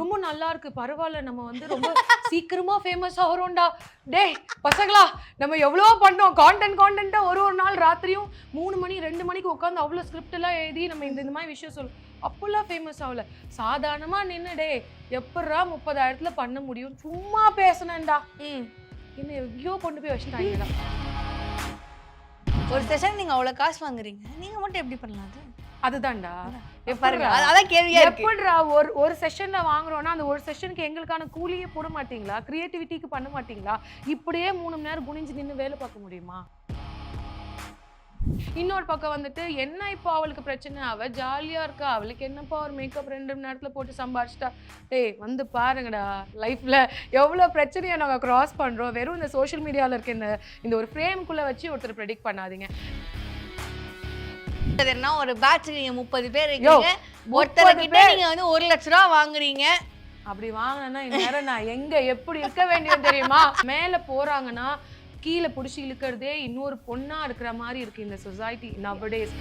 ரொம்ப நல்லா இருக்கு பரவாயில்ல நம்ம வந்து ரொம்ப சீக்கிரமா ஃபேமஸ் ஆகிறோம்டா. டேய் பசங்களா நம்ம எவ்வளோ பண்ணோம். கான்டென்ட் கான்டென்ட்டா ஒரு ஒரு நாள் ராத்திரியும் மூணு மணி ரெண்டு மணிக்கு உட்காந்து அவ்வளோ ஸ்கிரிப்ட் எல்லாம் எழுதி நம்ம இந்த இந்த மாதிரி விஷயம் சொல்லும் அப்போல்லாம் ஃபேமஸ் ஆகல. சாதாரணமா நின்னு டேய் எப்பட்றா முப்பதாயிரத்துல பண்ண முடியும்? சும்மா பேசுனேன்டா. ம். என்ன எங்கேயோ கொண்டு போய் வச்சுட்டாங்கடா ஒரு செஷன் நீங்க அவ்வளவு காசு வாங்குறீங்க. நீங்க மட்டும் எப்படி பண்ணலாம் அது? அதுதான்டா. பாருங்க அதான் கேள்வியா இருக்கு. எப்படிடா ஒரு ஒரு செஷன்ல வாங்குறோம்னா அந்த ஒரு செஷனுக்கு எங்களுக்கான கூலியே போட மாட்டீங்களா? கிரியேட்டிவிட்டிக்கு பண்ண மாட்டீங்களா? இப்படியே மூணு மணி நேரம் குனிஞ்சு நின்று வேலை பார்க்க முடியுமா? இன்னொரு பக்கம் வந்துட்டு என்ன இப்போ அவளுக்கு பிரச்சனை? அவ ஜாலியா இருக்கா? அவளுக்கு என்னப்பா ஒரு மேக்கப் ரெண்டு மணி நேரத்துல போட்டு சம்பாரிச்சிட்டா? டேய் வந்து பாருங்கடா லைஃப்ல எவ்வளவு பிரச்சனையை நாங்க கிராஸ் பண்றோம். வெறும் இந்த சோஷியல் மீடியால இருக்க இந்த இந்த ஒரு ஃப்ரேம்குள்ள வச்சு ஒருத்தர் ப்ரெடிக்ட் பண்ணாதீங்க. அது என்ன? ஒரு பேட்ச் நீங்க முப்பது பேர் இருக்கீங்க. ஒருத்தர் கிட்ட நீங்க வந்து ஒரு லட்ச ரூபா வாங்குறீங்க. அப்படி வாங்கினா இந்நேரம் நான் எங்க எப்படி இருக்க வேண்டியது தெரியுமா? மேல போறாங்கன்னா கீழே புடிச்சு இழுக்கிறதே இன்னொரு பொண்ணா இருக்கிற மாதிரி இருக்கு இந்த சொசைட்டி நவடேஸ்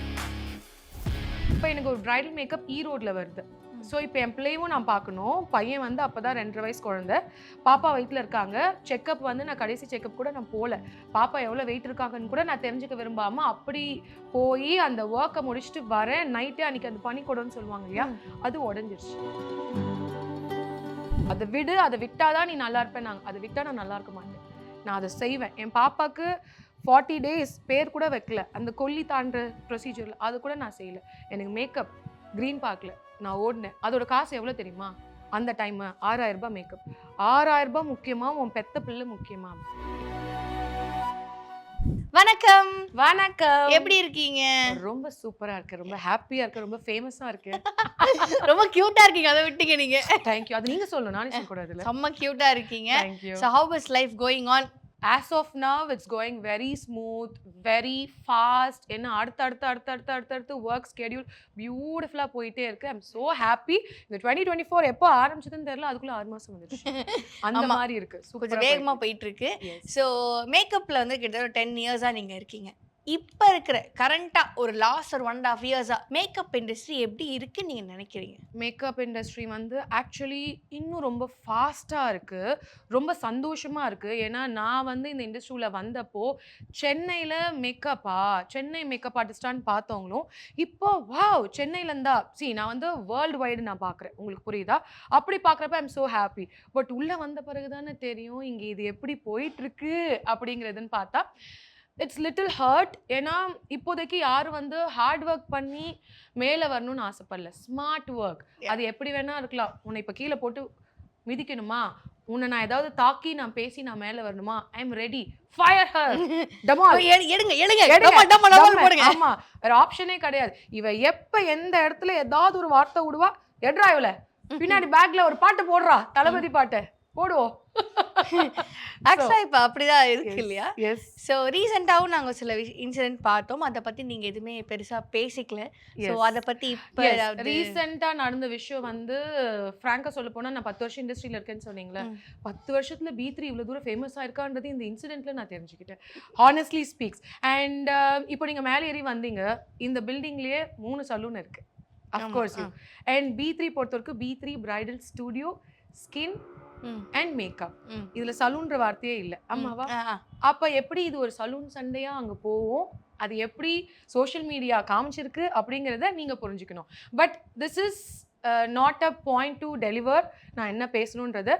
இப்போ எனக்கு ஒரு பிரைடல் மேக்கப் ஈரோட்ல வருது. ஸோ இப்போ என் பிள்ளையும் நான் பார்க்கணும். பையன் வந்து அப்பதான் ரெண்டரை வயசு குழந்தை. பாப்பா வயிற்றுல இருக்காங்க. செக்கப் வந்து நான் கடைசி செக்கப் கூட நான் போகல பாப்பா எவ்வளோ வெயிட் இருக்காங்கன்னு கூட நான் தெரிஞ்சுக்க விரும்பாம அப்படி போய் அந்த ஒர்க்கை முடிச்சுட்டு வரேன். நைட்டே அன்னைக்கு அந்த பனிக்கூடன்னு சொல்லுவாங்க இல்லையா? அது உடஞ்சிருச்சு. அதை விடு அதை விட்டாதான் நீ நல்லா இருப்பேன் நான். அதை விட்டா நான் நல்லா இருக்க மாட்டேன். நான் அதை செய்வேன். என் பாப்பாக்கு ஃபார்ட்டி டேஸ் பேர் கூட வைக்கல. அந்த கொல்லி தாண்டுற ப்ரொசீஜரில் அது கூட நான் செய்யல. எனக்கு மேக்கப் க்ரீன் பார்க்கல. நான் ஓடினேன். அதோட காசு எவ்வளோ தெரியுமா? அந்த டைம் ஆறாயிரம் ரூபாய் மேக்கப் ஆறாயிரம் ரூபாய் முக்கியமா உன் பெத்த பிள்ளை முக்கியமா? வணக்கம். வணக்கம். எப்படி இருக்கீங்க? ரொம்ப சூப்பரா இருக்கு ரொம்ப ஹாப்பியா இருக்கு ரொம்ப ஃபேமஸா இருக்கு ரொம்ப கியூட்டா இருக்கீங்க. அதை விட்டீங்க நீங்க. தேங்க்யூ அது நீங்க சொல்லணும். நானே சொல்லக்கூடாதுல்ல செம்ம கியூட்டா இருக்கீங்க. So how is life going on as of now it's going very smooth very fast. என்ன அடுத்து அடுத்து அடுத்து அடுத்து அடுத்து அடுத்து ஒர்க் ஸ்கெடியூல் பியூட்டிஃபுல்லாக போயிட்டே இருக்கு. I'm so happy. இந்த டுவெண்ட்டி டுவெண்ட்டி ஃபோர் எப்போ ஆரம்பிச்சதுன்னு தெரியல அதுக்குள்ள ஆறு மாசம் வந்துருச்சு. அந்த. மாதிரி இருக்கு. கொஞ்சம் சூப்பரா வேகமா போயிட்டு இருக்கு. ஸோ மேக்கப்ல வந்து கிட்டத்தட்ட டென் இயர்ஸா நீங்க இருக்கீங்க. இப்போ இருக்கிற கரண்டா ஒரு லாஸ்ட் ஒரு ஒன் ஆஃப் இயர்ஸாக மேக்கப் இண்டஸ்ட்ரி எப்படி இருக்குன்னு நீங்கள் நினைக்கிறீங்க? மேக்கப் இண்டஸ்ட்ரி வந்து ஆக்சுவலி இன்னும் ரொம்ப ஃபாஸ்ட்டாக இருக்குது ரொம்ப சந்தோஷமாக இருக்குது ஏன்னா நான் வந்து இந்த இண்டஸ்ட்ரியில் வந்தப்போ சென்னையில் மேக்கப்பா சென்னை மேக்கப் ஆர்டிஸ்டான்னு பார்த்தவங்களும் இப்போ வாவ் சென்னையிலேருந்தா சி நான் வந்து வேர்ல்டு வைடு நான் பார்க்குறேன். உங்களுக்கு புரியுதா? அப்படி பார்க்குறப்ப ஐம் ஸோ ஹாப்பி பட் உள்ளே வந்த பிறகு தானே தெரியும் இங்கே இது எப்படி போயிட்டுருக்கு அப்படிங்கிறதுன்னு பார்த்தா இட்ஸ் லிட்டில் ஹர்ட் ஏன்னா இப்போதைக்கு யாரும் வந்து ஹார்ட் ஒர்க் பண்ணி மேலே வரணும்னு ஆசைப்படல. Smart work. அது எப்படி வேணா இருக்கலாம். உன்னை இப்போ கீழே போட்டு மிதிக்கணுமா? உன்னை நான் ஏதாவது தாக்கி நான் பேசி நான் மேலே வரணுமா? I am ready fire her டமால் எடு- எடுங்க எடுங்க. எடுங்க. டமா, டமா, டமான்னு தம்மு. போடுங்க. ஆமா. வேற ஆப்ஷனே கிடையாது. இவ எப்ப எந்த இடத்துல ஏதாவது ஒரு வார்த்தை விடுவா? எட்ரா இவள. பின்னாடி பேக்ல ஒரு பாட்டு போடுறா. தளபதி பாட்டு. போடுவோம். ஆக்சுவலா இப்போ அப்படிதான் இருக்கு இல்லையா? எஸ் ஸோ ரீசெண்டாகவும் நாங்கள் சில இன்சிடென்ட் பார்த்தோம். அதை பற்றி நீங்கள் எதுவுமே பெருசாக பேசிக்கல. ஸோ அதை பற்றி இப்போ ஏதாவது ரீசெண்டா நடந்த விஷயம் வந்து ஃப்ராங்கா சொல்ல போனா நான் பத்து வருஷம் இண்டஸ்ட்ரியில இருக்கேன்னு சொன்னீங்களே. பத்து வருஷத்துல பி த்ரீ இவ்வளவு தூரம் ஃபேமஸ் ஆயிருக்கான்றது இந்த இன்சிடென்ட்ல நான் தெரிஞ்சுக்கிட்டேன். ஹானஸ்ட்லி ஸ்பீக்ஸ் அண்ட் இப்போ நீங்க மேலே ஏறி வந்தீங்க. இந்த பில்டிங்லயே மூணு சலூன் இருக்கு. ஆமா, அஃப்கோர்ஸ். அண்ட் பி த்ரீ பொறுத்த வரைக்கும் B three bridal studio skin and makeup. இதுல சலூன்ற வார்த்தையே இல்ல. ஆமாவா. அப்ப எப்படி இது ஒரு சலூன் சண்டையா அங்க போவோம் அது எப்படி சோஷியல் மீடியா காமிச்சிருக்கு அப்படிங்கிறத நீங்க புரிஞ்சுக்கணும். But this is not a point to deliver நான் என்ன பேசணுன்றது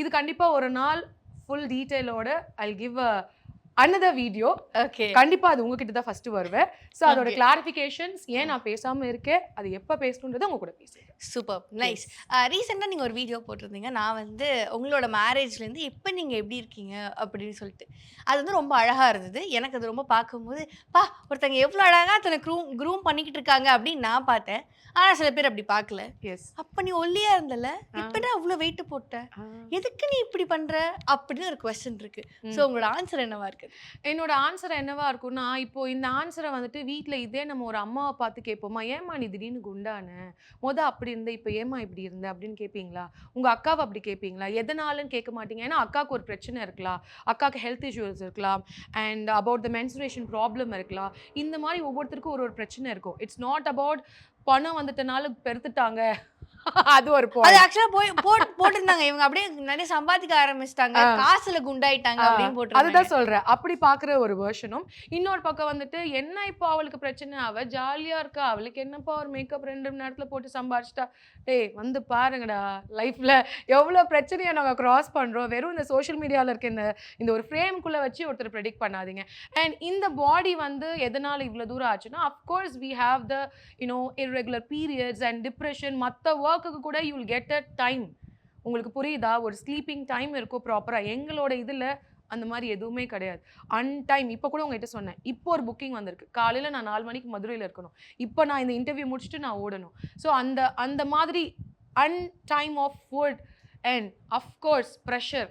இது கண்டிப்பா ஒரு நாள் full டீட்டெயிலோட I give a another video okay கண்டிப்பா அது உங்ககிட்ட தான் ஃபர்ஸ்ட் வருவேன். ஸோ அதோட. கிளாரிஃபிகேஷன்ஸ் ஏன் நான் பேசாம இருக்கேன் அது எப்ப பேசணுன்றதை உங்க கூட பேசுறேன் சூப்பர் நைஸ் ரீசெண்டாக நீங்கள் ஒரு வீடியோ போட்டிருந்தீங்க. நான் வந்து உங்களோட மேரேஜ்லேருந்து இப்போ நீங்கள் எப்படி இருக்கீங்க அப்படின்னு சொல்லிட்டு. அது வந்து ரொம்ப அழகாக இருந்தது. எனக்கு அது ரொம்ப பார்க்கும்போது பா ஒருத்தங்க எவ்வளோ அழகாக தன்னை க்ரூம் க்ரூம் பண்ணிக்கிட்டு இருக்காங்க அப்படின்னு நான் பார்த்தேன். ஆனால் சில பேர் அப்படி பார்க்கல. எஸ் அப்போ நீ ஒல்லியாக இருந்தல? இப்போ அவ்வளோ வெயிட் போட்ட? எதுக்கு நீ இப்படி பண்ற? அப்படின்னு ஒரு கொஸ்டின் இருக்கு. ஸோ உங்களோட ஆன்சர் என்னவா இருக்கு? என்னோட ஆன்சர் என்னவா இருக்கும்னா இப்போ இந்த ஆன்சரை வந்துட்டு வீட்டில் இதே நம்ம ஒரு அம்மாவை பார்த்து கேட்போமா ஏம்மா நீ திடீர்னு குண்டான? மொத அப்படி இருந்த இப்போ ஏம்மா இப்படி இருந்த? அப்படின்னு கேட்பீங்களா உங்க அக்காவை அப்படி கேட்பீங்களா எதனாலன்னு கேட்க மாட்டீங்க. ஏன்னா அக்காவுக்கு ஒரு பிரச்சனை இருக்கலாம். அக்காவுக்கு ஹெல்த் இஷ்யூஸ் இருக்கலாம். And about the menstruation problem இருக்கலாம். இந்த மாதிரி ஒவ்வொருத்தருக்கும் ஒரு ஒரு பிரச்சனை இருக்கும். இட்ஸ் நாட் அபவுட் பணம் வந்துட்டனால பெருத்துட்டாங்க. அது ஒரு அது. ஆக்சுவலா போய் போட் போட்டிருந்தாங்க. இவங்க அப்படியே நிறைய சம்பாதிக்க ஆரம்பிச்சிட்டாங்க. காசுல குண்டாயிட்டாங்க அப்படின்னு போட்டிருந்தாங்க. அதுதான் சொல்றேன். அப்படி பாக்குற ஒரு வெர்ஷனும் இன்னொரு பக்கம் வந்துட்டு என்ன இப்போ அவளுக்கு பிரச்சனை? அவ ஜாலியா இருக்கா? அவளுக்கு என்னப்பா ஒரு மேக்கப் ரெண்டு மணி நேரத்துல போட்டு சம்பாரிச்சிட்டா? டேய் வந்து பாருங்கடா. லைஃப்ல எவ்வளவு பிரச்சனையை நாங்க கிராஸ் பண்றோம். வெறும் இந்த சோஷியல் மீடியால இருக்க இந்த இந்த ஒரு ஃப்ரேம்குள்ள வச்சு ஒருத்தர் ப்ரெடிக்ட் பண்ணாதீங்க. அண்ட் இந்த பாடி வந்து எதனால இவ்வளவு தூரம் ஆச்சுன்னா of course we have the you know irregular periods and depression மற்ற ஒர்க்குக்கு கூட you will get a time உங்களுக்கு புரியுதா? ஒரு ஸ்லீப்பிங் டைம் இருக்கும் ப்ராப்பராக எங்களோட இதில் அந்த மாதிரி எதுவுமே கிடையாது. அன்டைம் இப்போ கூட உங்ககிட்ட சொன்னேன். இப்போ ஒரு புக்கிங் வந்திருக்கு. காலையில் நான் நாலு மணிக்கு மதுரையில் இருக்கணும். இப்போ நான் இந்த இன்டர்வியூ முடிச்சுட்டு நான் ஓடணும். ஸோ அந்த அந்த மாதிரி untime of food and of course pressure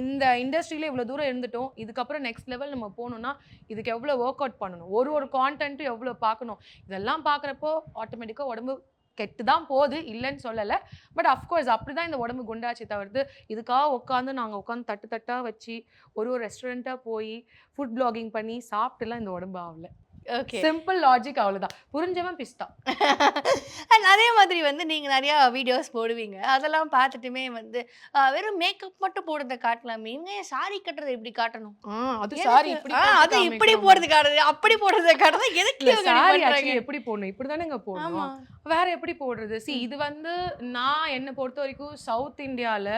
இந்த இண்டஸ்ட்ரியில் இவ்வளோ தூரம் இருந்துட்டோம். இதுக்கப்புறம் நெக்ஸ்ட் லெவல் நம்ம போகணுன்னா இதுக்கு எவ்வளோ ஒர்க் அவுட் பண்ணணும்? ஒரு ஒரு கான்டென்ட்டும் எவ்வளோ பார்க்கணும்? இதெல்லாம் பார்க்குறப்போ ஆட்டோமேட்டிக்காக உடம்பு கெட்டு தான் போகுது இல்லைன்னு சொல்லலை. பட் அஃப்கோர்ஸ் அப்படி தான் இந்த உடம்பு குண்டாச்சு தவிர்த்து இதுக்காக உட்காந்து நாங்கள் உட்காந்து தட்டு தட்டாக வச்சு ஒரு ஒரு ரெஸ்டாரண்ட்டாக போய் ஃபுட் பிளாகிங் பண்ணி சாப்பிட்டுலாம் இந்த உடம்பு ஆகலை. சிம்பிள் லாஜிக் அவ்வளோதான் புரிஞ்சவன் பிஸ்தா. அண்ட் அதே மாதிரி வந்து நீங்க நிறைய வீடியோஸ் போடுவீங்க. அதெல்லாம் பார்த்துட்டுமே வந்து வெறும் மேக்கப் மட்டும் போடுறத காட்டலாமே. இவங்க ஏன் சாரி கட்டுறதை இப்படி காட்டணும்? அது? சாரி அது இப்படி. போடுறது காட்டுறது? அப்படி போடுறத காட்டுறது? எதுக்கு சாரி எப்படி போடணும்? இப்படி தானேங்க போடணும் வேற எப்படி போடுறது? சி இது வந்து நான் என்னை பொறுத்த வரைக்கும் சவுத் இந்தியால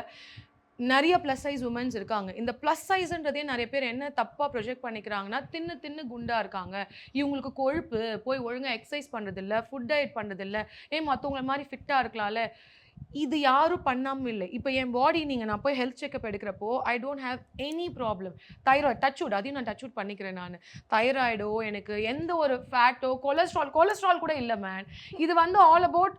நிறைய ப்ளஸ் சைஸ் உமன்ஸ் இருக்காங்க. இந்த ப்ளஸ் சைஸ்ன்றதே நிறைய பேர் என்ன தப்பாக ப்ரொஜெக்ட் பண்ணிக்கிறாங்கன்னா தின்னு தின்னு குண்டாக இருக்காங்க. இவங்களுக்கு கொழுப்பு போய் ஒழுங்காக எக்ஸசைஸ் பண்ணுறதில்ல ஃபுட் டயட் பண்ணுறதில்ல ஏன் மற்றவங்கள மாதிரி ஃபிட்டாக இருக்கலாம்ல. இது யாரும் பண்ணாமல் இல்லை. இப்போ என் பாடி நீங்கள் நான் போய் health checkup எடுக்கிறப்போ I don't have any problem thyroid touch wood அதையும் நான் டச்வுட் பண்ணிக்கிறேன் நான். தைராய்டோ எனக்கு எந்த ஒரு ஃபேட்டோ கொலஸ்ட்ரால் கொலஸ்ட்ரால் கூட இல்லை மேன் இது வந்து ஆல் அபவுட்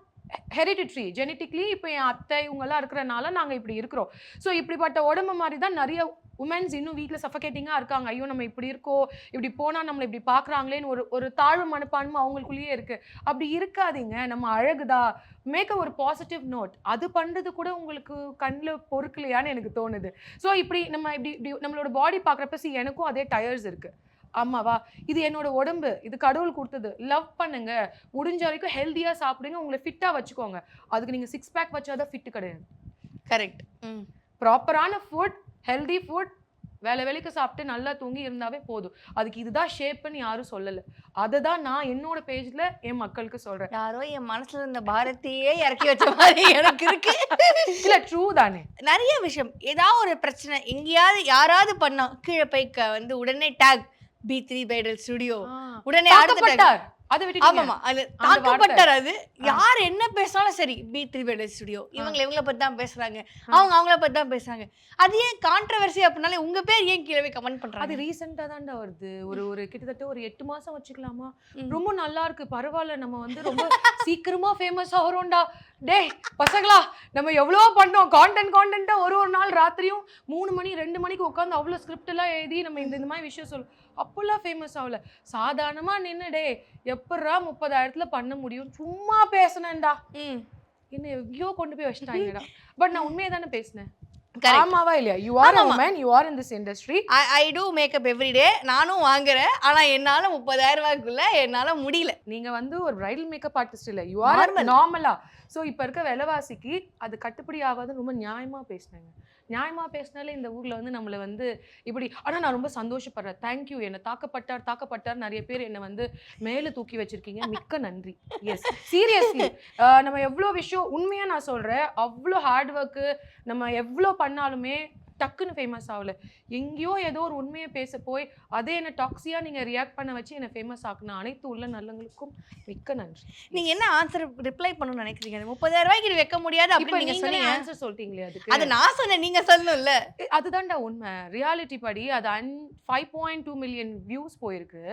ஹெரிடிட்ரி ஜெனட்டிக்லி இப்போ என் அத்தை இவங்கெல்லாம் இருக்கிறனால நாங்கள் இப்படி இருக்கிறோம். ஸோ இப்படிப்பட்ட உடம்பு மாதிரி தான் நிறைய உமன்ஸ் இன்னும் வீட்டில் சஃபகேட்டிங்காக இருக்காங்க. ஐயோ நம்ம இப்படி இருக்கோம் இப்படி போனால் நம்மளை இப்படி பார்க்குறாங்களேன்னு ஒரு ஒரு தாழ்வு மனப்பான்மை அவங்களுக்குள்ளேயே இருக்குது அப்படி இருக்காதீங்க. நம்ம அழகுதா? மேக் ஒரு பாசிட்டிவ் நோட் அது பண்ணுறது கூட உங்களுக்கு கண்ணில் பொறுக்கலையான்னு எனக்கு தோணுது. ஸோ இப்படி நம்ம இப்படி இப்படி நம்மளோட பாடி பார்க்குறப்ப சி எனக்கும் அதே டயர்ஸ் இருக்குது ஆமாவா இது என்னோட உடம்பு. இது கடவுள் கொடுத்தது. லவ் பண்ணுங்க. முடிஞ்ச வரைக்கும் ஹெல்த்தியாக சாப்பிடுங்க. உங்களை ஃபிட்டாக வச்சுக்கோங்க. அதுக்கு நீங்கள் சிக்ஸ் பேக் வச்சாதான் ஃபிட்டு கிடையாது. கரெக்ட் ப்ராப்பரான ஃபுட் ஹெல்தி ஃபுட் வேலை வேலைக்கு சாப்பிட்டு நல்லா தூங்கி இருந்தாவே போதும். அதுக்கு இதுதான் ஷேப்புன்னு யாரும் சொல்லலை. அதை தான் நான் என்னோட பேஜில் என் மக்களுக்கு சொல்கிறேன் யாரோ என் மனசுல இருந்த பாரத்தையே இறக்கி வச்ச மாதிரி எனக்கு இருக்கு. இல்லை ட்ரூ தானே. நிறைய விஷயம். ஏதாவது ஒரு பிரச்சனை எங்கேயாவது யாராவது பண்ணா கீழே போய் க- வந்து உடனே tag B three bridal studio உடனே அடுத்த tag. தாக்கப்பட்டார். அதை ஆமாமா அது தாக்கப்பட்டார் அது. யார் என்ன பேசினாலும் சரி பி த்ரீ பைடல் ஸ்டுடியோ இவங்க இவங்கள பத்தி தான் பேசுறாங்க. அவங்க அவங்கள பத்தி தான் பேசுறாங்க. அது ஏன் கான்ட்ரவர்சி அப்படின்னாலே உங்க பேர் ஏன் கீழே கமெண்ட் அது பண்றாங்க ரீசெண்டாக தான்டா வருது. ஒரு ஒரு கிட்டத்தட்ட ஒரு எட்டு மாசம் வச்சுக்கலாமா. ரொம்ப நல்லா இருக்கு. பரவாயில்ல நம்ம வந்து ரொம்ப சீக்கிரமா ஃபேமஸ் ஆகிறோம்டா. டேய் பசங்களா நம்ம எவ்வளோ பண்ணோம். கான்டென்ட் கான்டென்ட்டா ஒரு ஒரு நாள் ராத்திரியும் மூணு மணி ரெண்டு மணிக்கு உட்காந்து அவ்வளோ ஸ்கிரிப்ட் எல்லாம் எழுதி நம்ம இந்த இந்த மாதிரி விஷயம் சொல்லும் அப்போல்லாம் ஃபேமஸ் ஆகல. சாதாரணமா நின்னு டே எப்பட்றா முப்பதாயிரத்துல பண்ண முடியும்? சும்மா பேசுனேன்டா. என்ன எங்கேயோ கொண்டு போய் வச்சுட்டாங்கடா. பட் நான் உண்மையை தானே பேசினேன். ஆமாவா இல்லையா? யூ ஆர் ஆமாமா. Man you are in this industry I I do makeup everyday நானும் வாங்குறேன். ஆனா என்னால முப்பதாயிரம் ரூபாய்க்குள்ள என்னால முடியல. நீங்க வந்து ஒரு பிரைடல் மேக்கப் ஆர்டிஸ்ட் இல்ல. You are. நார்மலா சோ இப்ப இருக்க விலைவாசிக்கு அது கட்டுப்படி ஆகாதுன்னு ரொம்ப நியாயமா பேசினாங்க. நியாயமாக பேசினாலே இந்த ஊரில் வந்து நம்மளை வந்து இப்படி ஆனால் நான் ரொம்ப சந்தோஷப்படுறேன். தேங்க்யூ என்னை தாக்கப்பட்டார் தாக்கப்பட்டார் நிறைய பேர் என்னை வந்து மேலே தூக்கி வச்சிருக்கீங்க. மிக்க நன்றி. எஸ் சீரியஸ்லி நம்ம எவ்வளோ விஷயம் உண்மையாக நான் சொல்றேன். அவ்வளோ ஹார்ட் ஒர்க்கு நம்ம எவ்வளோ பண்ணாலுமே டக்குன்னு ஃபேமஸ் ஆகல. எங்கேயோ ஏதோ ஒரு உண்மையை பேச போய் அதே என்ன டாக்ஸியா நீங்க ரியாக்ட் பண்ண வச்சு என்னை ஃபேமஸ் ஆக்குன அனைத்து உள்ள நல்லங்களுக்கும் மிக்க நன்றி. நீங்க என்ன ஆன்சர் ரிப்ளை பண்ணணும்னு நினைக்கிறீங்க? முப்பதாயிரம் ரூபாய்க்கு இது வைக்க முடியாது அப்படின்னு நீங்க நீங்க சொன்னீங்க. ஆன்சர் சொல்லிட்டீங்களே அதுக்கு. அது நான் சொன்னேன் நீங்க சொல்லணும்ல. அதுதான்டா உண்மை. ரியாலிட்டி படி அது an five point two million views போயிருக்கு.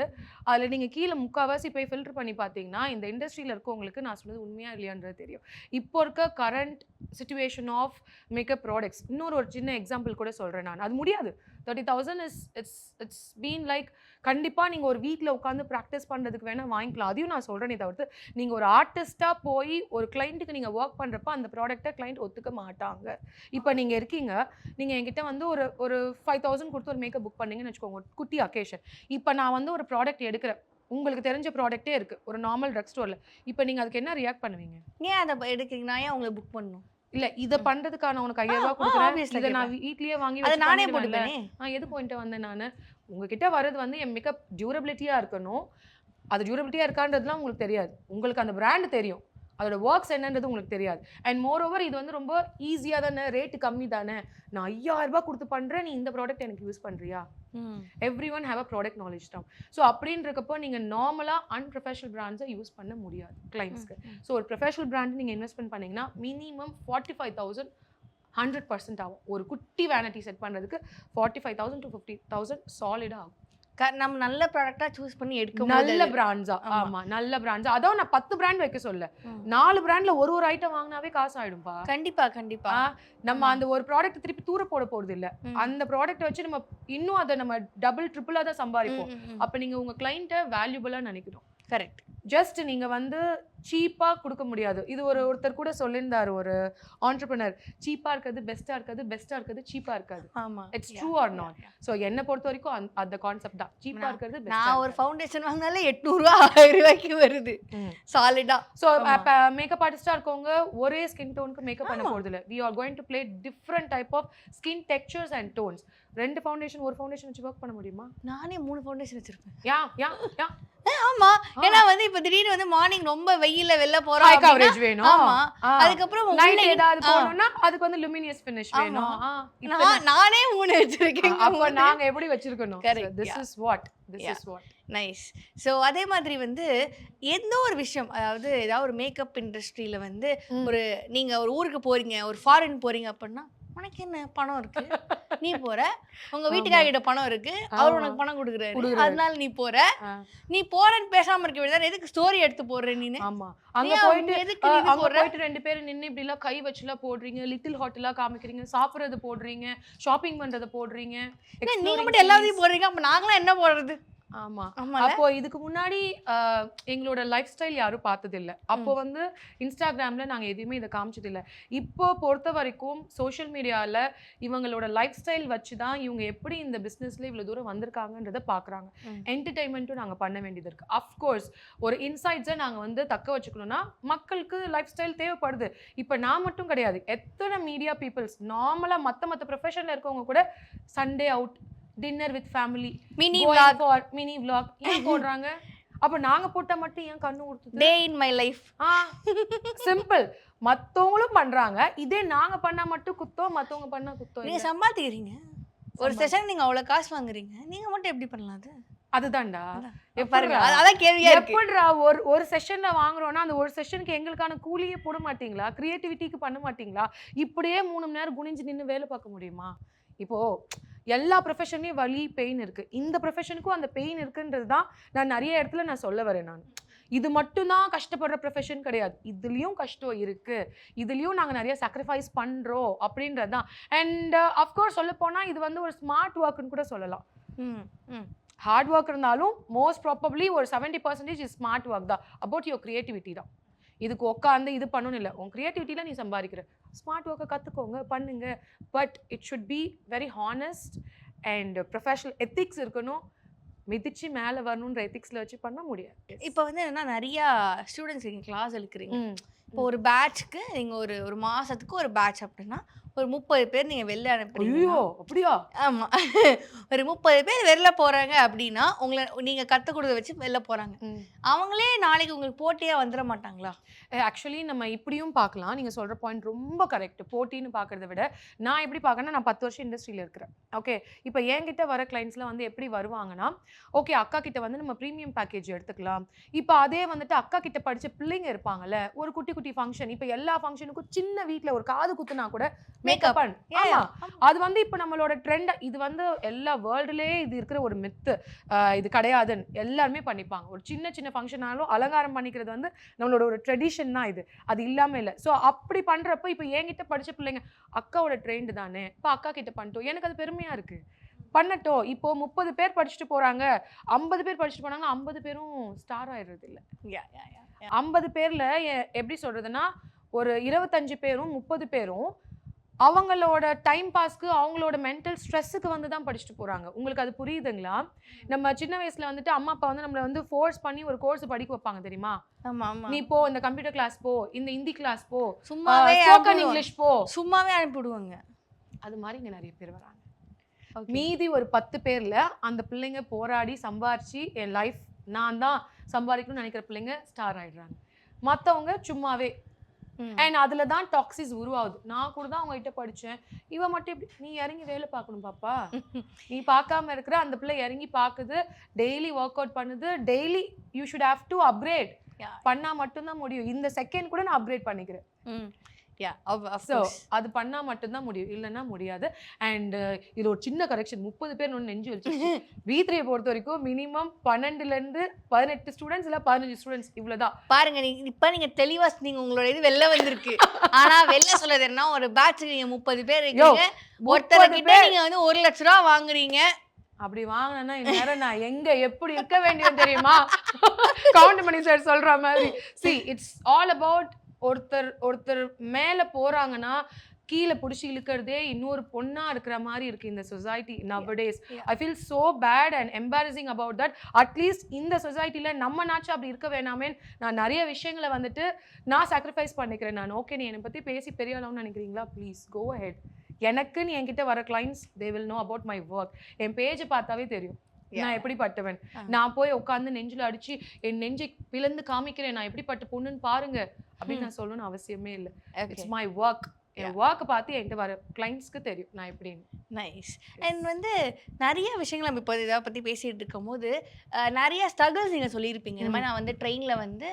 அதில் நீங்கள் கீழே முக்கால்வாசி போய் ஃபில்டர் பண்ணி பார்த்தீங்கன்னா இந்த இண்டஸ்ட்ரியில் இருக்கவங்களுக்கு நான் சொன்னது உண்மையா இல்லையான்றது தெரியும். இப்போ இருக்க current situation of makeup products இன்னொரு ஒரு சின்ன எக்ஸாம்பிள் கூட சொல்கிறேன் நான். அது முடியாது. Thirty thousand is it's it's been like கண்டிப்பாக நீங்கள் ஒரு வீட்டில் உட்காந்து ப்ராக்டிஸ் பண்ணுறதுக்கு வேணால் வாங்கிக்கலாம். அதையும் நான் சொல்கிறேனே தவிர்த்து நீங்கள் ஒரு ஆர்டிஸ்ட்டாக போய் ஒரு கிளைண்ட்டுக்கு நீங்கள் ஒர்க் பண்ணுறப்ப அந்த ப்ராடக்ட்டை கிளைண்ட் ஒத்துக்க மாட்டாங்க. இப்போ நீங்கள் இருக்கீங்க நீங்கள் என்கிட்ட வந்து ஒரு ஒரு ஃபைவ் தௌசண்ட் கொடுத்து ஒரு மேக்கப் புக் பண்ணீங்கன்னு வச்சுக்கோங்க குட்டி அக்கேஷன் இப்போ நான் வந்து ஒரு ப்ராடக்ட் எடுக்கிறேன். உங்களுக்கு தெரிஞ்ச ப்ராடக்ட்டே இருக்குது ஒரு நார்மல் ட்ரக் ஸ்டோரில் இப்போ நீங்கள் அதுக்கு என்ன ரியாக்ட் பண்ணுவீங்க? ஏன் அதை எடுக்கிறீங்க? நான் ஏன் உங்களை புக் பண்ணணும்? இல்ல இத. பண்றதுக்கான உனக்கு ஐயாயிரம் ரூபாய் கொடுக்குறேன் இதை நான். வீட்லயே வாங்கி அதை நானே. போட்டுப்பேனே ஆ எது போயிட்டு வந்தேன் நான் உங்ககிட்ட வர்றது வந்து என் மேக்கப் டியூரபிலிட்டியா இருக்கணும் அது டியூரபிலிட்டியா இருக்கான்றதுலாம் உங்களுக்கு தெரியாது உங்களுக்கு அந்த பிராண்ட் தெரியும் அதோட ஒர்க்ஸ் என்னன்றது உங்களுக்கு தெரியாது அண்ட் மோர் ஓவர் இது வந்து ரொம்ப ஈஸியாக தானே ரேட்டு கம்மி தானே நான் ஐயாயிரம் ரூபாய் கொடுத்து பண்ணுறேன் நீ இந்த ப்ராடக்ட் எனக்கு யூஸ் பண்ணுறியா. Every one have a product knowledge தான் ஸோ அப்படின்றக்கப்போ நீங்கள் நார்மலாக அன்ப்ரொஃபஷனல் பிராண்ட்ஸை யூஸ் பண்ண முடியாது கிளைண்ட்ஸ்க்கு. ஸோ ஒரு ப்ரொஃபஷனல் பிராண்ட் நீங்கள் இன்வெஸ்ட்மெண்ட் பண்ணீங்கன்னா minimum forty five thousand hundred percent ஆகும். ஒரு குட்டி வேனிட்டி செட் பண்ணுறதுக்கு forty five thousand to fifty thousand சாலிடாக ஆகும். நம்ம நல்ல ப்ராடக்டா சூஸ் பண்ணி எடுக்க நல்ல பிராண்ட்ஸா ஆமா. நல்ல பிராண்ட்ஸா அதான் நான் பத்து பிராண்ட் வைக்க சொல்ல. நாலு பிராண்ட்ல ஒரு ஒரு ஐட்டம் வாங்கினாவே காசு ஆயிடும்பா கண்டிப்பா கண்டிப்பா நம்ம. அந்த ஒரு ப்ராடக்ட் திருப்பி தூர போட போறது இல்ல. அந்த ப்ராடக்ட் வச்சு நம்ம இன்னும் அதை நம்ம டபுள் ட்ரிபிளா தான் சம்பாதிப்போம். அப்ப நீங்க உங்க கிளைண்ட்டை வேல்யூபிளா நினைக்கணும் கரெக்ட் ஜஸ்ட் நீங்க வந்து சீப்பா கொடுக்க முடியாது. இது ஒரு ஒருத்தர் கூட சொல்லியிருந்தாரு ஒரு ஆண்டர்பிரினர் சீப்பா இருக்கிறது பெஸ்டா இருக்கிறது பெஸ்டா இருக்கிறது சீப்பா இருக்காது. ஆமா. It's Yeah, true or yeah, not? yeah. So என்னை பொறுத்த வரைக்கும் அந்த- அந்த கான்செப்ட் தான். சீப்பா நான்- இருக்கிறது நான் ஒரு ஃபவுண்டேஷன் வாங்கினாலே எட்நூறுவா ஆயிரம் ரூபாய்க்கு வருது. ம். சாலிடா ஸோ. மேக்கப் ஆர்டிஸ்டா இருக்கவங்க ஒரே ஸ்கின் டோனுக்கு மேக்கப் பண்ண. போறது இல்ல we are going to play different type of skin textures and tones ரெண்டு ஃபவுண்டேஷன் ஒரு ஃபவுண்டேஷன் வச்சு ஒர்க் பண்ண முடியுமா? நானே மூணு ஃபவுண்டேஷன் வச்சிருப்பேன். யா யா யா ஆமா. ஏன்னா வந்து இப்ப திடீர்னு வந்து மார்னிங் ரொம்ப வெயில்ல வெளில போறோம் ஹை கவரேஜ் வேணும் ஆமா. அதுக்கப்புறம் நைட் ஏதாவது ஆ. போகணும்னா அதுக்கு வந்து லுமினியஸ் ஃபினிஷ். வேணும் நான் நானே மூணு வச்சிருக்கேன் அப்ப நாங்க எப்படி வச்சிருக்கணும் this. Is what this. Is what nice so அதே மாதிரி வந்து எந்த ஒரு விஷயம் அதாவது ஏதாவது ஒரு மேக்கப் இண்டஸ்ட்ரியில வந்து. ஒரு நீங்க ஒரு ஊருக்கு போறீங்க ஒரு ஃபாரின் போறீங்க அப்படின்னா உனக்கு என்ன பணம் இருக்கு? நீ போற. உங்க வீட்டுக்காரர்கிட்ட பணம் இருக்கு. அவர். உனக்கு பணம் கொடுக்குறாரு. அதனால நீ போற. நீ போறன்னு பேசாம இருக்க வேண்டியது எதுக்கு ஸ்டோரி எடுத்து போடுற நீனு? ஆமா. அங்க போயிட்டு எதுக்கு அங்க போயிட்டு ரெண்டு பேரும் நின்னு இப்படி எல்லாம் கை வச்சுலாம் போடுறீங்க. லிட்டில் ஹோட்டலா காமிக்கிறீங்க. சாப்பிடுறது போடுறீங்க. ஷாப்பிங் பண்றத போடுறீங்க. நீங்க மட்டும் எல்லாத்தையும். போடுறீங்க. அப்ப நாங்களாம் என்ன போடுறது? ஆமா. அப்போ இதுக்கு முன்னாடி எங்களோட லைஃப் ஸ்டைல் யாரும் பார்த்தது இல்ல அப்போ வந்து இன்ஸ்டாகிராம்ல நாங்க எதுவுமே இதை காமிச்சது இல்ல இப்போ பொறுத்த வரைக்கும் சோஷியல் மீடியால இவங்களோட லைஃப் ஸ்டைல் வச்சு தான் இவங்க எப்படி இந்த பிசினஸ்ல இவ்வளவு தூரம் வந்திருக்காங்கன்றத பாக்குறாங்க. என்டர்டைன்மெண்ட்டும் நாங்க பண்ண வேண்டியது இருக்கு. அஃப்கோர்ஸ் ஒரு இன்சைட்ஸை நாங்க வந்து தக்க வச்சுக்கணும்னா மக்களுக்கு லைஃப் ஸ்டைல் தேவைப்படுது. இப்போ நான் மட்டும் கிடையாது. எத்தனை மீடியா பீப்புள்ஸ் நார்மலா மத்த மத்த ப்ரொஃபஷன்ல இருக்கவங்க கூட Sunday out dinner with family mini vlog. Mini vlog. ஏன் போடுறாங்க? அப்ப நாங்க போட்டா மட்டும் ஏன் கண்ணு ஊத்துது? Day in my life a simple மத்தவங்களும் பண்றாங்க. இதே நாங்க பண்ணா மட்டும் குத்தம் மத்தவங்க பண்ணா குத்தம் நீங்க இல்ல. சம்பாதிக்கிறீங்க. ஒரு செஷன் நீங்க அவ்வளவு காசு வாங்குறீங்க. நீங்க மட்டும் எப்படி பண்ணலாம் அது? அதுதான்டா. பாருங்க எப்படிடா? அது- அதான் கேள்வியா இருக்கு. எப்படிடா ஒரு ஒரு செஷன்ல வாங்குறோம்னா அந்த ஒரு செஷனுக்கு எங்களுக்கான கூலியே போட மாட்டீங்களா? கிரியேட்டிவிட்டிக்கு பண்ண மாட்டீங்களா? இப்படியே மூணு மணி நேரம் குனிஞ்சு நின்னு வேலை பார்க்க முடியுமா? இப்போ எல்லா ப்ரொஃபஷன்லயும் வலி பெயின் இருக்கு. இந்த ப்ரொஃபஷனுக்கும் அந்த பெயின் இருக்குன்றது தான் நான் நிறைய இடத்துல நான் சொல்ல வரேன் நான். இது மட்டும்தான் கஷ்டப்படுற ப்ரொஃபஷன் கிடையாது. இதுலயும் கஷ்டம் இருக்கு. இதுலயும் நாங்க நிறைய சாக்ரிஃபைஸ் பண்றோம் அப்படின்றது தான். அண்ட் அஃப்கோர்ஸ் சொல்ல போனா இது வந்து ஒரு ஸ்மார்ட் ஒர்க்குன்னு கூட சொல்லலாம். ம், ம். ஹார்ட் ஒர்க் இருந்தாலும் மோஸ்ட் ப்ராபப்ளி ஒரு செவன்டி பர்சன்டேஜ் ஸ்மார்ட் ஒர்க் தான். அபவுட் யுவர் கிரியேட்டிவிட்டி தான். இதுக்கு உட்காந்து இது பண்ணணும் இல்லை. உன் கிரியேட்டிவிட்டியில் நீ சம்பாதிக்கிற. ஸ்மார்ட் ஒர்க்கை கற்றுக்கோங்க பண்ணுங்க. But it should be very honest and professional ethics இருக்கணும். மிதிச்சு மேலே வரணுன்ற எத்திக்ஸில் வச்சு பண்ண முடியாது. இப்போ வந்து என்னன்னா நிறைய ஸ்டூடெண்ட்ஸ் நீங்க கிளாஸ் எடுக்கிறீங்க. இப்போ ஒரு பேட்ச்க்கு நீங்க ஒரு ஒரு மாசத்துக்கு ஒரு பேட்ச் அப்படின்னா ஒரு முப்பது பேர் நீங்க வெளில அனுப்புறீங்க அப்படியா? ஆமா. ஒரு முப்பது பேர் வெளில போறாங்க அப்படின்னா உங்களை நீங்க கத்து கொடுக்க வச்சு வெளில போறாங்க. அவங்களே நாளைக்கு உங்களுக்கு போட்டியா வந்துட மாட்டாங்களா? ஆக்சுவலி நம்ம இப்படியும் பார்க்கலாம். நீங்கள் சொல்கிற பாயிண்ட் ரொம்ப கரெக்ட் போட்டின்னு பார்க்கறத விட நான் எப்படி பார்க்கறேன்னா நான் பத்து வருஷம் இண்டஸ்ட்ரியில் இருக்கிறேன். ஓகே இப்போ என்கிட்ட வர கிளைண்ட்ஸ்லாம் வந்து எப்படி வருவாங்கன்னா ஓகே அக்கா கிட்ட வந்து நம்ம ப்ரீமியம் பேக்கேஜ் எடுத்துக்கலாம். இப்போ அதே வந்துட்டு அக்கா கிட்ட படிச்ச பிள்ளைங்க இருப்பாங்கல்ல ஒரு குட்டி குட்டி ஃபங்க்ஷன் இப்போ எல்லா ஃபங்க்ஷனுக்கும் சின்ன வீட்டில் ஒரு காது குத்துனா கூட மேக்கப் அது வந்து இப்போ நம்மளோட ட்ரெண்ட் இது வந்து எல்லா வேர்ல்டுலேயே இது இருக்கிற ஒரு மித்து இது கிடையாதுன்னு எல்லாருமே பண்ணிப்பாங்க. ஒரு சின்ன சின்ன ஃபங்க்ஷனாலும் அலங்காரம் பண்ணிக்கிறது வந்து நம்மளோட ஒரு ட்ரெடிஷன் தான் இது. அது இல்லாம இல்லை. ஸோ அப்படி பண்றப்ப இப்போ என்கிட்ட படிச்ச பிள்ளைங்க அக்காவோட ட்ரெண்ட் தானே? இப்போ அக்கா கிட்ட பண்ணிட்டோம். எனக்கு அது பெருமையா இருக்கு. பண்ணட்டும். இப்போ முப்பது பேர் படிச்சுட்டு போறாங்க. ஐம்பது பேர் படிச்சுட்டு போனாங்க. ஐம்பது பேரும் ஸ்டார் ஆயிடுறது இல்ல. ஐம்பது பேர்ல எப்படி சொல்றதுன்னா ஒரு இருபத்தஞ்சு பேரும் முப்பது பேரும் அவங்களோட டைம் பாஸ்க்கு அவங்களோட மென்டல் ஸ்ட்ரெஸ்ஸுக்கு வந்து தான் படிச்சுட்டு போறாங்க. உங்களுக்கு அது புரியுதுங்களா? நம்ம சின்ன வயசுல வந்துட்டு அம்மா அப்பா வந்து நம்மளை வந்து ஃபோர்ஸ் பண்ணி ஒரு கோர்ஸ் படிக்க வைப்பாங்க தெரியுமா? நீ போ இந்த கம்ப்யூட்டர் கிளாஸ் போ இந்த ஹிந்தி கிளாஸ் போ சும்மாவே. இங்கிலீஷ் போ. சும்மாவே அனுப்பிடுவாங்க அது மாதிரி இங்க நிறைய பேர் வராங்க. மீதி ஒரு பத்து பேர்ல அந்த பிள்ளைங்க போராடி சம்பாரிச்சு என் லைஃப் நான் தான் சம்பாதிக்கணும்னு நினைக்கிற பிள்ளைங்க ஸ்டார் ஆயிடுறாங்க. மத்தவங்க சும்மாவே. அண்ட் அதுல தான் டாக்ஸிஸ் உருவாகுது. நான் கூட தான் அவங்க கிட்ட படிச்சேன். இவ மட்டும் எப்படி நீ இறங்கி வேலை பார்க்கணும் பாப்பா. நீ பார்க்காம இருக்கிற அந்த பிள்ளை இறங்கி பார்க்குது டெய்லி ஒர்க் அவுட் பண்ணுது. Daily you should have to upgrade Yeah. பண்ணா மட்டும்தான் முடியும். இந்த செகண்ட் கூட நான் அப்கிரேட் பண்ணிக்கிறேன். ஸோ. அது பண்ணா மட்டும்தான் முடியும் இல்லைன்னா முடியாது. அண்ட் இது ஒரு சின்ன கரெக்ஷன் முப்பது பேர் ஒன்று நெஞ்சு வச்சு வி த்ரீயை பொறுத்த வரைக்கும் மினிமம் பன்னெண்டுல இருந்து பதினெட்டு ஸ்டூடெண்ட்ஸ் இல்ல பதினஞ்சு ஸ்டூடெண்ட்ஸ் இவ்வளவுதான். பாருங்க நீங்க இப்ப நீங்க தெளிவா நீங்க உங்களோட இது வெளில வந்திருக்கு. ஆனா வெளில சொல்றது என்ன ஒரு பேட்ச் நீங்க முப்பது பேர் இருக்கீங்க. ஒருத்தர் 30 கிட்ட நீங்க வந்து ஒரு லட்ச ரூபா வாங்குறீங்க. அப்படி வாங்கினா இந்நேரம் நான் எங்க எப்படி இருக்க வேண்டியது தெரியுமா? கவுண்ட் பண்ணி சார் சொல்ற மாதிரி. சி இட்ஸ் ஆல் அபவுட் ஒருத்தர் ஒருத்தர் மேல போறாங்கன்னா கீழே பிடிச்சி இழுக்கிறதே இன்னொரு பொண்ணா இருக்கிற மாதிரி இருக்கு இந்த society nowadays. I feel so bad and embarrassing about that at least இந்த சொசைட்டில நம்ம நாச்சும் அப்படி இருக்க வேணாமே நான் நிறைய விஷயங்களை வந்துட்டு நான் சாக்ரிஃபைஸ் பண்ணிக்கிறேன் நான். ஓகே நீ என்னை பத்தி பேசி பெரிய அளவுன்னு நினைக்கிறீங்களா? ப்ளீஸ் கோ அஹெட் எனக்கு நீ என்கிட்ட வர clients they will know about my work என் பேஜை பார்த்தாவே தெரியும். நான் எப்படிப்பட்டவன் ஆ. நான் போய் உட்காந்து நெஞ்சில அடிச்சு என் நெஞ்சை பிளந்து காமிக்கிறேன் நான் எப்படிப்பட்ட பொண்ணுன்னு பாருங்க. அப்படின்னு நான் சொல்லணும்னு அவசியமே இல்லை. இட்ஸ் மை ஒர்க் என் ஒர்க் பார்த்து என்கிட்ட வர கிளைண்ட்ஸ்க்கு தெரியும் நான் எப்படின்னு. நைஸ் அண்ட் வந்து நிறைய விஷயங்கள் நம்ம இப்போ இதை பற்றி பேசிகிட்டு இருக்கும்போது நிறைய ஸ்ட்ரகிள்ஸ் நீங்கள் சொல்லியிருப்பீங்க. இந்த மாதிரி நான் வந்து ட்ரெயினில் வந்து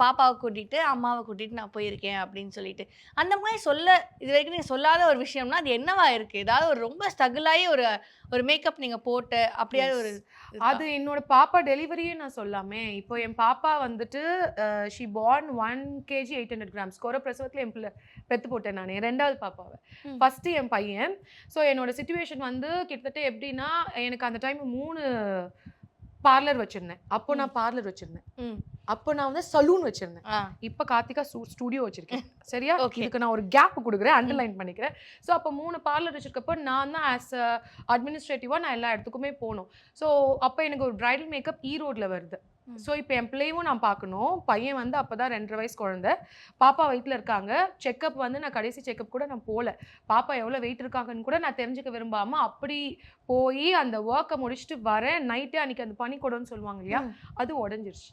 பாப்பாவை கூட்டிகிட்டு அம்மாவை கூட்டிகிட்டு நான் போயிருக்கேன் அப்படின்னு சொல்லிட்டு. அந்த மாதிரி சொல்ல இது வரைக்கும் நீங்கள் சொல்லாத ஒரு விஷயம்னா அது என்னவா இருக்குது ஏதாவது ஒரு ரொம்ப ஸ்ட்ரகிள் ஆகி ஒரு ஒரு மேக்கப் நீங்கள் போட்டு அப்படியாவது ஒரு? அது என்னோட பாப்பா டெலிவரியே நான் சொல்லாமே. இப்போ என் பாப்பா வந்துட்டு she born one KG eight hundred grams கொர பிரசவத்தில் என் பிள்ளை பெத்து போட்டேன் நான் என் ரெண்டாவது பாப்பாவை. ம். ஃபர்ஸ்ட் என் பையன். ஸோ என்னோட சுச்சுவேஷன் வந்து கிட்டத்தட்ட எப்படின்னா எனக்கு அந்த டைம் மூணு பார்லர் வச்சிருந்தேன். அப்போ நான் பார்லர் வச்சிருந்தேன். அப்போ நான் வந்து சலூன் வச்சிருந்தேன். இப்போ கார்த்திகா ஸ்டூடியோ வச்சிருக்கேன். சரியா. இதுக்கு நான் ஒரு கேப் கொடுக்குறேன் அண்டர்லைன் பண்ணிக்கிறேன். ஸோ அப்போ மூணு பார்லர் வச்சிருக்கப்போ நான் தான் ஆஸ் அட்மினிஸ்ட்ரேட்டிவாக நான் எல்லா இடத்துக்குமே போகணும் ஸோ அப்போ எனக்கு ஒரு பிரைடல் மேக்கப் ஈரோடில் வருது. ஸோ இப்போ என் பிள்ளையும் நான் பார்க்கணும். பையன் வந்து அப்போ தான் ரெண்டரை வயசு குழந்தை. பாப்பா வயிற்றில் இருக்காங்க. செக்கப் வந்து நான் கடைசி செக்கப் கூட நான் போகல பாப்பா எவ்வளோ வெயிட் இருக்காங்கன்னு கூட நான் தெரிஞ்சுக்க விரும்பாமல் அப்படி போய் அந்த ஒர்க்கை முடிச்சுட்டு வரேன். நைட்டே அன்னைக்கு அந்த பனிக்கூடம்னு சொல்லுவாங்க இல்லையா. அது உடஞ்சிருச்சு.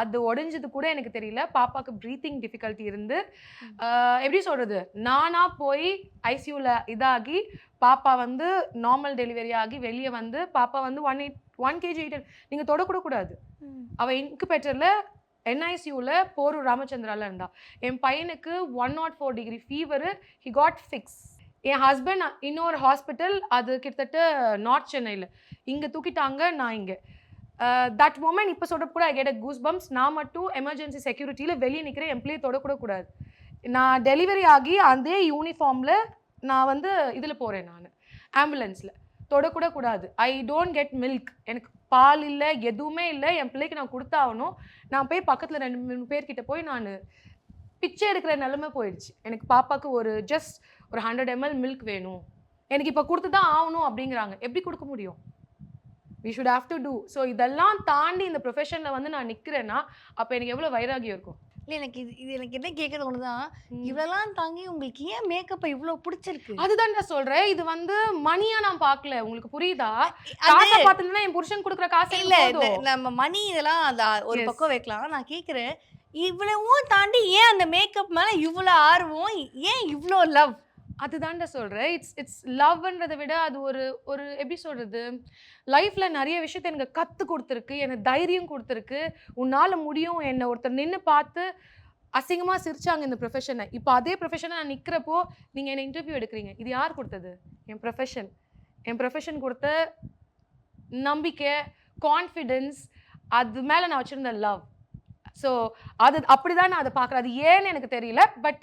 அது உடைஞ்சது கூட எனக்கு தெரியல. பாப்பாக்கு ப்ரீத்திங் டிஃபிகல்ட்டி இருந்து எப்படி சொல்றது? நானா போய் ஐசியூல இதாகி பாப்பா வந்து நார்மல் டெலிவரி ஆகி வெளியே வந்து பாப்பா வந்து one eight one KG eight நீங்க தொடக்கூட அவள் ம். அவ போர் என்ஐசியூல போரூர் இருந்தா. என் பையனுக்கு one naught four degree fever he got fits N husband இன்னொரு ஹாஸ்பிட்டல் அது கிட்டத்தட்ட நார்த் சென்னையில் இங்கே தூக்கிட்டாங்க நான் இங்கே. தட் உமன் இப்போ சொல்லக்கூட ஐ கெட் கூஸ் பம்ப்ஸ் நான் மட்டும் எமர்ஜென்சி செக்யூரிட்டியில் வெளியே நிற்கிறேன் என் பிள்ளையை தொடக்கூட கூடாது. நான் டெலிவரி ஆகி அதே யூனிஃபார்மில் நான் வந்து இதில் போகிறேன் நான். ஆம்புலன்ஸில் தொடக்கூட கூடாது ஐ டோன்ட் கெட் மில்க் எனக்கு பால் இல்லை எதுவுமே இல்லை. என் பிள்ளைக்கு நான் கொடுத்தாகணும். நான் போய் பக்கத்தில் ரெண்டு மூணு பேர்கிட்ட போய் நான் பிச்சை எடுக்கிற நிலமை போயிடுச்சு. எனக்கு பாப்பாவுக்கு ஒரு ஜஸ்ட் ஒரு ஹண்ட்ரட் எம்எல் மில்க் வேணும். எனக்கு இப்போ கொடுத்து தான் ஆகணும் அப்படிங்கிறாங்க. எப்படி கொடுக்க முடியும்? We should have to do so இதெல்லாம் தாண்டி இந்த ப்ரொஃபஷனில் வந்து நான் நிற்கிறேன்னா அப்போ எனக்கு எவ்வளோ வைராகியம் இருக்கும்? இல்ல எனக்கு இது இது எனக்கு என்ன கேட்கறது ஒண்ணுதான் இவ்வளவுலாம் தாங்கி உங்களுக்கு ஏன் மேக்கப்பை இவ்வளவு பிடிச்சிருக்கு? அதுதான் நான் சொல்றேன் இது வந்து மணியா நான் பார்க்கல உங்களுக்கு புரியுதா? காசை பார்த்துட்டுனா என் புருஷன் கொடுக்குற காசு இல்ல நம்ம மணி இதெல்லாம் அது ஒரு. பக்கம் வைக்கலாம். நான் கேக்குறேன். இவ்வளவும் தாண்டி ஏன் அந்த மேக்கப் மேல இவ்வளவு ஆர்வம்? ஏன் இவ்வளோ லவ் அதுதான்டா சொல்கிறேன் இட்ஸ் இட்ஸ் லவ்ன்றதை விட அது ஒரு ஒரு எப்படி சொல்கிறது லைஃப்பில் நிறைய விஷயத்த எனக்கு கற்றுக் கொடுத்துருக்கு எனக்கு தைரியம் கொடுத்துருக்கு. உன்னால் முடியும். என்னை ஒருத்தர் நின்று பார்த்து அசிங்கமாக சிரிச்சாங்க இந்த ப்ரொஃபஷனை இப்போ அதே ப்ரொஃபஷனை நான் நிற்கிறப்போ நீங்கள் என்னை இன்டர்வியூ எடுக்கிறீங்க. இது யார் கொடுத்தது? என் ப்ரொஃபஷன் என் ப்ரொஃபஷன் கொடுத்த நம்பிக்கை கான்ஃபிடென்ஸ் அது மேலே நான் வச்சுருந்த லவ் ஸோ அது அப்படிதான் நான் அதை பார்க்குறேன். அது ஏன்னு எனக்கு தெரியல பட்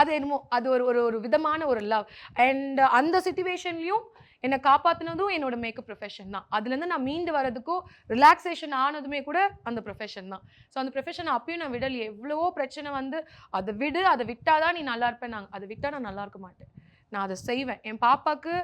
அது என்னமோ அது ஒரு ஒரு ஒரு விதமான ஒரு லவ் அண்ட் அந்த சுச்சுவேஷன்லையும் என்னை காப்பாற்றினதும் என்னோட மேக்கப் ப்ரொஃபஷன் தான். அதுலேருந்து நான் மீண்டு வரதுக்கும் ரிலாக்ஸேஷன் ஆனதுமே கூட அந்த ப்ரொஃபஷன் தான். ஸோ அந்த ப்ரொஃபஷனை அப்பயும் நான் விடலையே எவ்வளவோ பிரச்சனை வந்து அதை விடு அதை விட்டால் தான் நீ நல்லா இருப்பேன் நாங்கள் அதை விட்டால் நான் நல்லா இருக்க மாட்டேன். நான் அதை செய்வேன். என் பாப்பாவுக்கு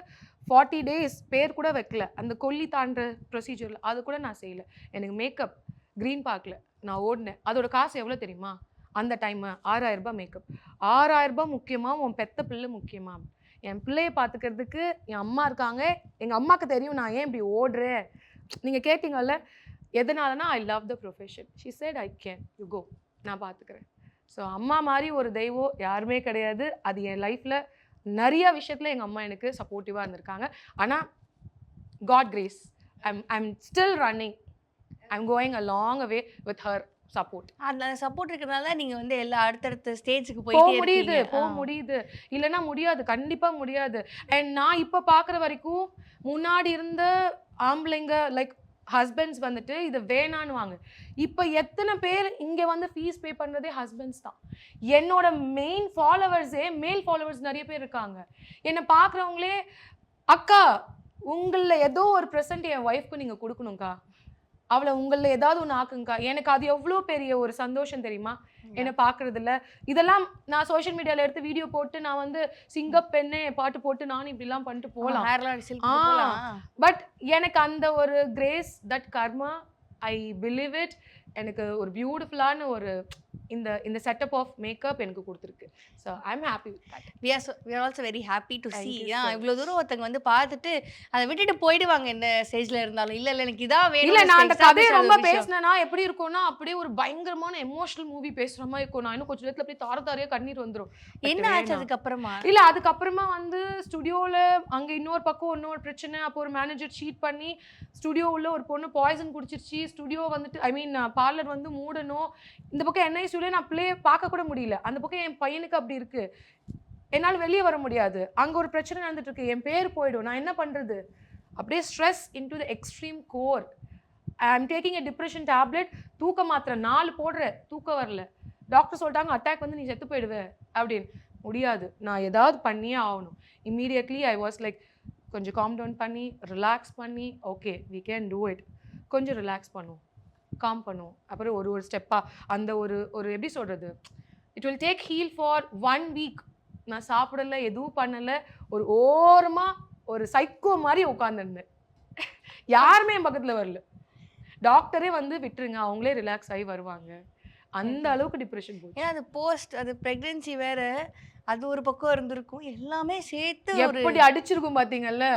ஃபார்ட்டி டேஸ் பேர் கூட வைக்கல. அந்த கொல்லி தாண்டுற ப்ரொசீஜரில் அது கூட நான் செய்யல. எனக்கு மேக்கப் க்ரீன் பார்க்கில். நான் ஓடினேன். அதோட காசு எவ்வளோ தெரியுமா? அந்த டைமு ஆறாயிரம் ரூபாய் மேக்கப் ஆறாயிரம் ரூபாய் உன் பெத்த பிள்ளை முக்கியமாக என் பிள்ளையை பார்த்துக்கிறதுக்கு என் அம்மா இருக்காங்க. எங்கள் அம்மாவுக்கு தெரியும் நான் ஏன் இப்படி ஓடுறேன்? நீங்கள் கேட்டிங்கல்ல எதனாலனா I love the profession she said I can you go நான் பார்த்துக்கிறேன். ஸோ அம்மா மாதிரி ஒரு தெய்வம் யாருமே கிடையாது. அது என் லைஃப்பில் நிறைய விஷயத்தில் எங்கள் அம்மா எனக்கு சப்போர்ட்டிவாக இருந்திருக்காங்க. ஆனால் God grace I'm I'm still running I'm going a long away with her support அந்த சப்போர்ட் இருக்கிறதுனால நீங்க வந்து எல்லா அடுத்தடுத்த ஸ்டேஜுக்கு போக போயிட்டே முடியுது. போக. முடியுது. இல்லைன்னா முடியாது கண்டிப்பா முடியாது. அண்ட் நான் இப்ப பாக்குற வரைக்கும் முன்னாடி இருந்த ஆம்பளைங்க லைக் ஹஸ்பண்ட்ஸ் வந்துட்டு இது வேணான்னுவாங்க இப்போ எத்தனை பேர் இங்க வந்து ஃபீஸ் பே பண்றதே ஹஸ்பண்ட்ஸ் தான். என்னோட மெயின் ஃபாலோவர்ஸே மேல் ஃபாலோவர்ஸ் நிறைய பேர் இருக்காங்க. என்னை பார்க்குறவங்களே அக்கா உங்களில் ஏதோ ஒரு ப்ரெசன்ட் என் ஒய்ஃப்க்கு நீங்கள் கொடுக்கணும்க்கா. அவளை உங்களில் ஏதாவது ஒன்று ஆக்குங்கக்கா. எனக்கு அது எவ்வளோ பெரிய ஒரு சந்தோஷம் தெரியுமா? என்னை பார்க்கறதில்ல இதெல்லாம் நான் சோஷியல் மீடியால எடுத்து வீடியோ போட்டு நான் வந்து சிங்கப் பெண்ணே பாட்டு போட்டு நானும் இப்படிலாம் பண்ணிட்டு போகலாம். பட் எனக்கு அந்த ஒரு grace that karma I believe it எனக்கு ஒரு பியூட்டிஃபுல்லான ஒரு இந்த இந்த செட்டப் ஆஃப் மேக்கப் எனக்கு கொடுத்துருக்கு. So I am happy are also very happy to Thank see. you ஏன் so இவ்வளோ தூரம் ஒருத்தங்க வந்து பார்த்துட்டு அதை விட்டுட்டு போயிடுவாங்க இந்த ஸ்டேஜ்ல இருந்தாலும். இல்ல இல்ல எனக்கு இதான் வேணும். இல்ல நான் அந்த கதையை ரொம்ப. பேசினேன்னா எப்படி இருக்கும்னா அப்படியே ஒரு பயங்கரமான எமோஷனல் மூவி பேசுற மாதிரி இருக்கும். நான் இன்னும் கொஞ்ச நேரத்துல அப்படியே தார தாரையா கண்ணீர் வந்துரும். But என்ன ஆச்சு. அதுக்கப்புறமா? இல்ல அதுக்கப்புறமா வந்து ஸ்டுடியோல அங்க இன்னொரு பக்கம் இன்னொரு பிரச்சனை. அப்போ ஒரு மேனேஜர் சீட் பண்ணி ஸ்டுடியோ உள்ள ஒரு பொண்ணு பாய்சன் குடிச்சிருச்சு. ஸ்டுடியோ வந்துட்டு ஐ மீன் பார்லர் வந்து மூடணும். இந்த பக்கம் என்ஐசியூல நான் பிள்ளைய பார்க்க கூட முடியல. அந்த பக்கம் என் பையனுக்கு அப்படி இருக்கு. என்னால் வெளியே வர முடியாது. அங்கே ஒரு பிரச்சனை நடந்துட்டு இருக்கு. என் பேர் போயிடும். நான் என்ன பண்றது? அப்படியே stress into the extreme core I am taking a depression tablet தூக்க மாத்திரை நாலு போடுற தூக்கம் வரல. டாக்டர் சொல்லிட்டாங்க அட்டாக் வந்து நீ செத்து போயிடுவேன் அப்படின்னு. முடியாது. நான் ஏதாவது பண்ணியே ஆகணும். இம்மீடியட்லி ஐ வாஸ் லைக் கொஞ்சம் காம் டவுன் பண்ணி ரிலாக்ஸ் பண்ணி okay we can do it கொஞ்சம் ரிலாக்ஸ் பண்ணுவோம். காம் பண்ணுவோம் அப்புறம் ஒரு ஒரு ஸ்டெப்பாக அந்த ஒரு ஒரு எப்படி சொல்கிறது it will take heal for one week நான் சாப்பிடல எதுவும் பண்ணலை ஒரு ஓரமாக ஒரு சைக்கோ மாதிரி உட்காந்துருந்தேன் யாருமே என் பக்கத்தில் வரல. டாக்டரே வந்து விட்டுருங்க அவங்களே ரிலாக்ஸ் ஆகி வருவாங்க. அந்த அளவுக்கு டிப்ரெஷன் போச்சு. ஏன்னா அது போஸ்ட் அது பிரெக்னன்சி வேற அது ஒரு பக்கம் இருந்திருக்கும். எல்லாமே சேர்த்து எப்படி அடிச்சிருக்கும் பாத்தீங்கல்ல?